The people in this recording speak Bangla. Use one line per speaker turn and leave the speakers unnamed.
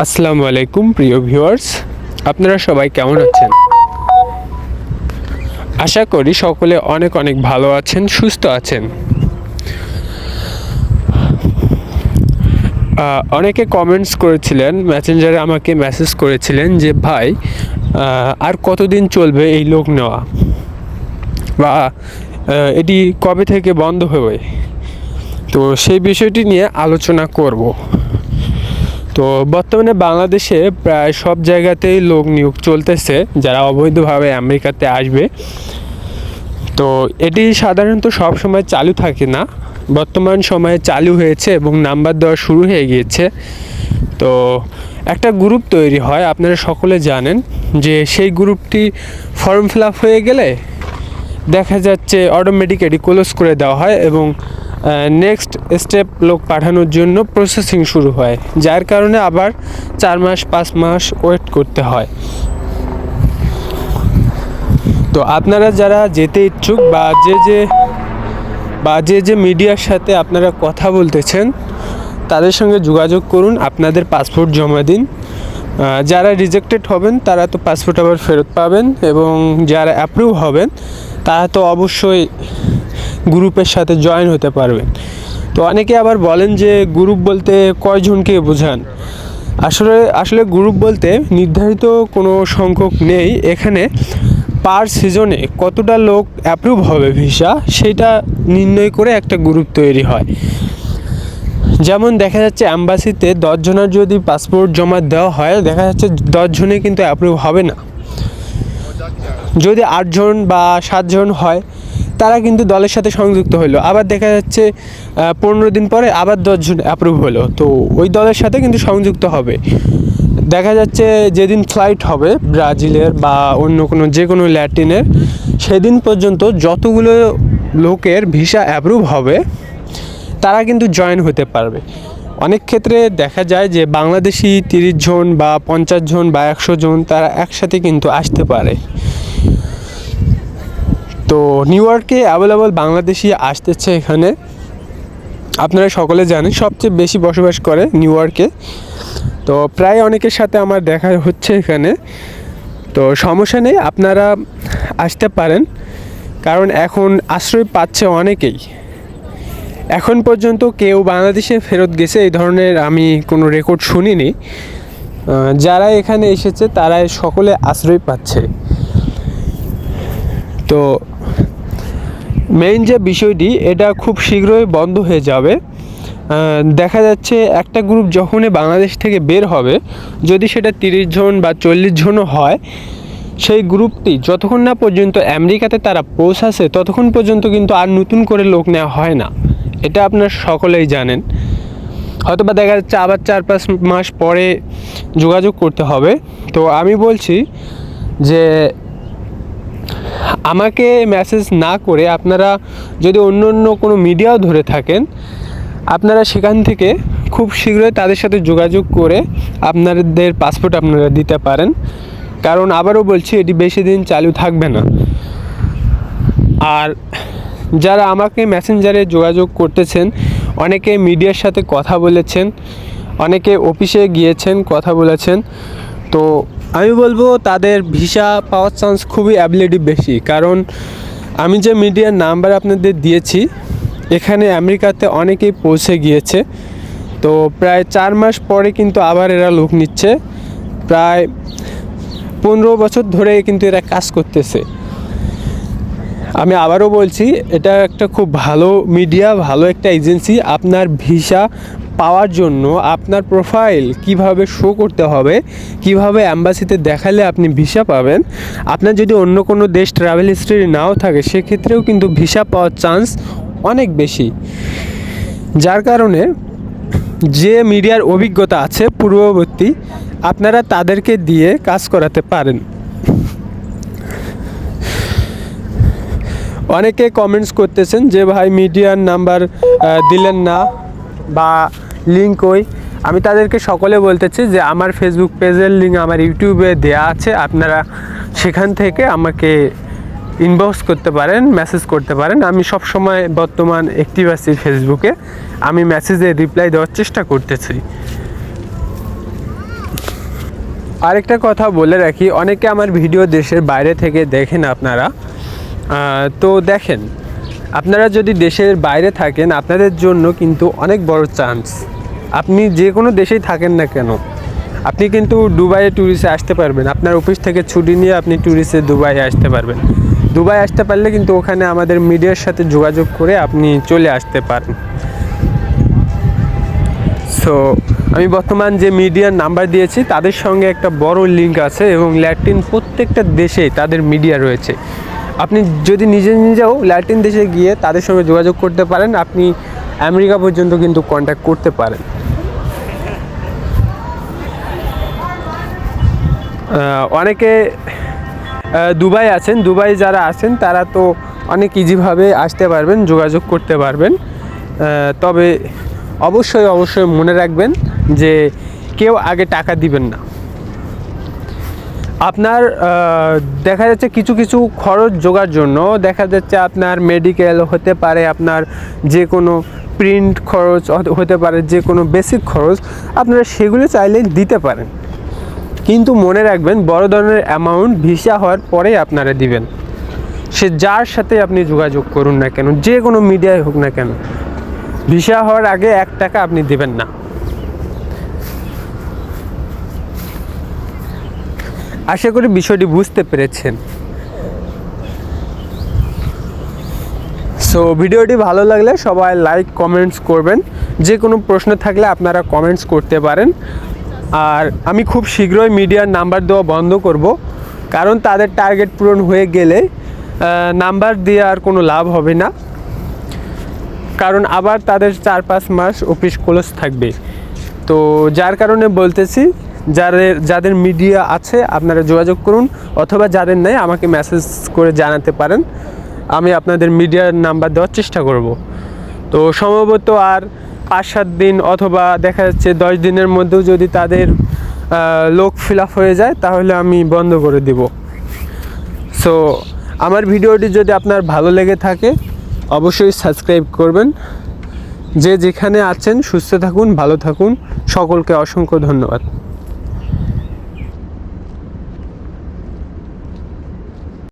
আসসালামু আলাইকুম, প্রিয় ভিউয়ার্স। আপনারা সবাই কেমন আছেন? আশা করি সকলে অনেক অনেক ভালো আছেন, সুস্থ আছেন। অনেকে কমেন্টস করেছিলেন মেসেঞ্জারে আমাকে মেসেজ করেছিলেন যে, ভাই আর কতদিন চলবে এই লোক নেওয়া? বা এটি কবে থেকে বন্ধ হবে? তো সেই বিষয়টি নিয়ে আলোচনা করব। তো বর্তমানে বাংলাদেশে প্রায় সব জায়গাতেই লোক নিয়োগ চলতেছে, যারা অবৈধভাবে আমেরিকাতে আসবে। তো এটি সাধারণত সব সময় চালু থাকে না। বর্তমান সময়ে চালু হয়েছে এবং নাম্বার দেওয়া শুরু হয়ে গিয়েছে। তো একটা গ্রুপ তৈরি হয়, আপনারা সকলে জানেন যে সেই গ্রুপটি ফর্ম ফিল আপ হয়ে গেলে দেখা যাচ্ছে অটোমেটিক এটি ক্লোজ করে দেওয়া হয় এবং নেক্সট স্টেপ লোক পাঠানোর জন্য প্রসেসিং শুরু হয়, যার কারণে আবার চার মাস, পাঁচ মাস ওয়েট করতে হয়। তো আপনারা যারা যেতে ইচ্ছুক বা যে যে, বা যে যে মিডিয়ার সাথে আপনারা কথা বলতেছেন, তাদের সঙ্গে যোগাযোগ করুন, আপনাদের পাসপোর্ট জমা দিন। যারা রিজেক্টেড হবেন, তারা তো পাসপোর্ট আবার ফেরত পাবেন এবং যারা অ্যাপ্রুভ হবেন, তারা তো অবশ্যই গ্রুপের সাথে জয়েন হতে পারবেন। তো অনেকে আবার বলেন যে গ্রুপ বলতে কয়জনকে বোঝান? আসলে আসলে গ্রুপ বলতে নির্ধারিত কোনো সংখ্যক নেই। এখানে পার সিজনে কতটা লোক অ্যাপ্রুভ হবে ভিসা সেটা নির্ণয় করে একটা গ্রুপ তৈরি হয়। যেমন দেখা যাচ্ছে অ্যাম্বাসিতে দশজনের যদি পাসপোর্ট জমা দেওয়া হয়, দেখা যাচ্ছে দশজনে কিন্তু অ্যাপ্রুভ হবে না। যদি আটজন বা সাতজন হয় তারা কিন্তু দলের সাথে সংযুক্ত হলো আবার দেখা যাচ্ছে পনেরো দিন পরে আবার দশজন অ্যাপ্রুভ হলো। তো ওই দলের সাথে কিন্তু সংযুক্ত হবে। দেখা যাচ্ছে যেদিন ফ্লাইট হবে ব্রাজিলের বা অন্য কোনো, যে কোনো ল্যাটিনের, সেদিন পর্যন্ত যতগুলো লোকের ভিসা অ্যাপ্রুভ হবে, তারা কিন্তু জয়েন হতে পারবে। অনেক ক্ষেত্রে দেখা যায় যে বাংলাদেশি তিরিশ জন বা পঞ্চাশ জন বা একশো জন তারা একসাথে কিন্তু আসতে পারে। তো নিউ ইয়র্কে অ্যাভেলেবল বাংলাদেশি আসতেছে এখানে। আপনারা সকলে জানেন, সবচেয়ে বেশি বসবাস করে নিউ ইয়র্কে তো প্রায় অনেকের সাথে আমার দেখা হচ্ছে এখানে। তো সমস্যা নেই, আপনারা আসতে পারেন। কারণ এখন আশ্রয় পাচ্ছে অনেকেই। এখন পর্যন্ত কেউ বাংলাদেশে ফেরত গেছে, এই ধরনের আমি কোনো রেকর্ড শুনিনি। যারা এখানে এসেছে, তারাই সকলে আশ্রয় পাচ্ছে। তো মেইন যে বিষয়টি, এটা খুব শীঘ্রই বন্ধ হয়ে যাবে। দেখা যাচ্ছে একটা গ্রুপ যখনই বাংলাদেশ থেকে বের হবে, যদি সেটা তিরিশ জন বা চল্লিশ জনও হয়, সেই গ্রুপটি যতক্ষণ না পর্যন্ত আমেরিকাতে তারা পৌঁছাছে ততক্ষণ পর্যন্ত কিন্তু আর নতুন করে লোক নেওয়া হয় না। এটা আপনারা সকলেই জানেন। হয়তো বা দেখা যাচ্ছে আবার চার পাঁচ মাস পরে যোগাযোগ করতে হবে। তো আমি বলছি যে আমাকে মেসেজ না করে আপনারা যদি অন্য অন্য কোনো মিডিয়াও ধরে থাকেন, আপনারা সেখান থেকে খুব শীঘ্রই তাদের সাথে যোগাযোগ করে আপনাদের পাসপোর্ট আপনারা দিতে পারেন। কারণ আবারও বলছি, এটি বেশি দিন চালু থাকবে না। আর যারা আমাকে মেসেঞ্জারে যোগাযোগ করতেছেন, অনেকে মিডিয়ার সাথে কথা বলেছেন, অনেকে অফিসে গিয়েছেন, কথা বলেছেন, তো আমি বলব তাদের ভিসা পাওয়ার চান্স খুবই অ্যাবিলিটি বেশি। কারণ আমি যে মিডিয়ার নাম্বার আপনাদের দিয়েছি, এখানে আমেরিকাতে অনেকেই পৌঁছে গিয়েছে। তো প্রায় চার মাস পরে কিন্তু আবার এরা লোক নিচ্ছে। প্রায় পনেরো বছর ধরে কিন্তু এরা কাজ করতেছে। আমি আবারও বলছি, এটা একটা খুব ভালো মিডিয়া ভালো একটা এজেন্সি আপনার ভিসা পাওয়ার জন্য আপনার প্রোফাইল কীভাবে শো করতে হবে, কীভাবে অ্যাম্বাসিতে দেখালে আপনি ভিসা পাবেন। আপনার যদি অন্য কোনো দেশ ট্রাভেল হিস্ট্রি নাও থাকে, সেক্ষেত্রেও কিন্তু ভিসা পাওয়ার চান্স অনেক বেশি। যার কারণে যে মিডিয়ার অভিজ্ঞতা আছে পূর্ববর্তী, আপনারা তাদেরকে দিয়ে কাজ করাতে পারেন। অনেকে কমেন্টস করতেছেন যে, ভাই মিডিয়ার নাম্বার দিলেন না বা লিঙ্ক ওই। আমি তাদেরকে সকলে বলতেছি যে, আমার ফেসবুক পেজের লিঙ্ক আমার ইউটিউবে দেয়া আছে। আপনারা সেখান থেকে আমাকে ইনবক্স করতে পারেন মেসেজ করতে পারেন। আমি সব সময় বর্তমান অ্যাক্টিভ আছি ফেসবুকে আমি মেসেজে রিপ্লাই দেওয়ার চেষ্টা করতেছি। আরেকটা কথা বলে রাখি, অনেকে আমার ভিডিও দেশের বাইরে থেকে দেখেন আপনারা। তো দেখেন, আপনারা যদি দেশের বাইরে থাকেন, আপনাদের জন্য কিন্তু অনেক বড় চান্স আপনি যে কোনো দেশেই থাকেন না কেন, আপনি কিন্তু দুবাইয়ে ট্যুরিস্টে আসতে পারবেন। আপনার অফিস থেকে ছুটি নিয়ে আপনি ট্যুরিস্টে দুবাইয়ে আসতে পারবেন। দুবাই আসতে পারলে কিন্তু ওখানে আমাদের মিডিয়ার সাথে যোগাযোগ করে আপনি চলে আসতে পারেন। সো আমি বর্তমান যে মিডিয়ার নাম্বার দিয়েছি, তাদের সঙ্গে একটা বড় লিঙ্ক আছে এবং ল্যাটিন প্রত্যেকটা দেশে তাদের মিডিয়া রয়েছে। আপনি যদি নিজে নিজেও ল্যাটিন দেশে গিয়ে তাদের সঙ্গে যোগাযোগ করতে পারেন, আপনি আমেরিকা পর্যন্ত কিন্তু কন্ট্যাক্ট করতে পারেন। অনেকে দুবাই আছেন। দুবাই যারা আছেন, তারা তো অনেক ইজিভাবে আসতে পারবেন, যোগাযোগ করতে পারবেন। তবে অবশ্যই অবশ্যই মনে রাখবেন যে কেউ আগে টাকা দিবেন না। আপনার দেখা যাচ্ছে কিছু কিছু খরচ যোগার জন্য দেখা যাচ্ছে আপনার মেডিকেল হতে পারে, আপনার যে কোনো প্রিন্ট খরচ হতে- পারে যে কোনো বেসিক খরচ, আপনারা সেগুলো চাইলে দিতে পারেন। কিন্তু মনে রাখবেন, বড় ধরনের অ্যামাউন্ট ভিসা হওয়ার পরেই আপনারা দিবেন। সে যার সাথে আপনি যোগাযোগ করুন না কেন যে কোনো মিডিয়ায় হোক না কেন ভিসা হওয়ার আগে এক টাকা আপনি দেবেন না। আশা করি বিষয়টি বুঝতে পেরেছেন। সো ভিডিওটি ভালো লাগলে সবাই লাইক কমেন্টস করবেন। যে কোনো প্রশ্ন থাকলে আপনারা কমেন্টস করতে পারেন। আর আমি খুব শীঘ্রই মিডিয়ার নাম্বার দেওয়া বন্ধ করব। কারণ তাদের টার্গেট পূরণ হয়ে গেলে নাম্বার দিয়ে আর কোনো লাভ হবে না। কারণ আবার তাদের চার পাঁচ মাস অফিস ক্লোজ থাকবে। তো যার কারণে বলতেছি যাদের যাদের মিডিয়া আছে, আপনারা যোগাযোগ করুন, অথবা যাদের নেই, আমাকে মেসেজ করে জানাতে পারেন। আমি আপনাদের মিডিয়ার নাম্বার দেওয়ার চেষ্টা করব। তো সম্ভবত আর পাঁচ সাত দিন অথবা দেখা যাচ্ছে দশ দিনের মধ্যেও যদি তাদের লোক ফিল আপ হয়ে যায়, তাহলে আমি বন্ধ করে দিব। সো আমার ভিডিওটি যদি আপনার ভালো লেগে থাকে, অবশ্যই সাবস্ক্রাইব করবেন। যে যেখানে আছেন, সুস্থ থাকুন, ভালো থাকুন। সকলকে অসংখ্য ধন্যবাদ।